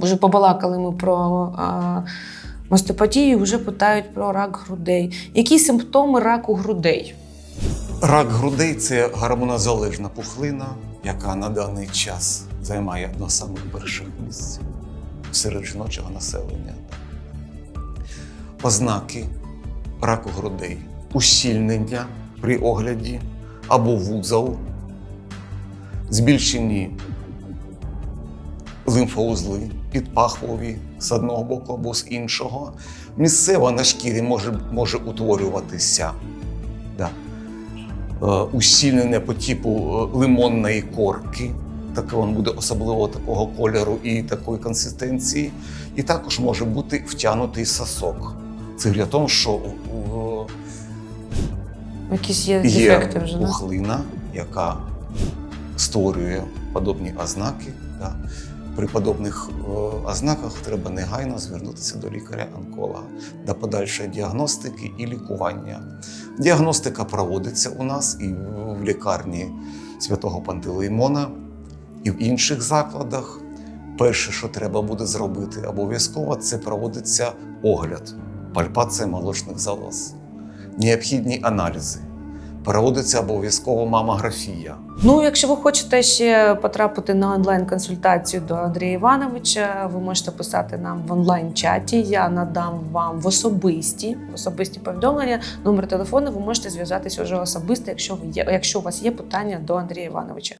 вже побалакали ми про а, мастопатію, вже питають про рак грудей. Які симптоми раку грудей? Рак грудей це гормонозалежна пухлина, яка на даний час займає одне з самих перших місць серед жіночого населення. Ознаки раку грудей, ущільнення при огляді або вузол, збільшені лимфоузли підпахвові з одного боку або з іншого. Місцево на шкірі може, може утворюватися. Да е, по типу е, лимонної корки. Таке воно буде особливо такого кольору і такої консистенції. І також може бути втягнутий сосок. Це для того, що Якісь є є дефекти вже, да? пухлина, яка створює подобні ознаки. Да. При подобних е, ознаках треба негайно звернутися до лікаря-онколога для подальшої діагностики і лікування. Діагностика проводиться у нас і в лікарні святого Пантелеймона, і в інших закладах. Перше, що треба буде зробити обов'язково, це проводиться огляд, пальпація молочних залоз, необхідні аналізи. Проводиться обов'язково мамографія. Ну, якщо ви хочете ще потрапити на онлайн-консультацію до Андрія Івановича, ви можете писати нам в онлайн-чаті. Я надам вам в особисті, особисті повідомлення. Номер телефону ви можете зв'язатися вже особисто, якщо ви є, якщо у вас є питання до Андрія Івановича.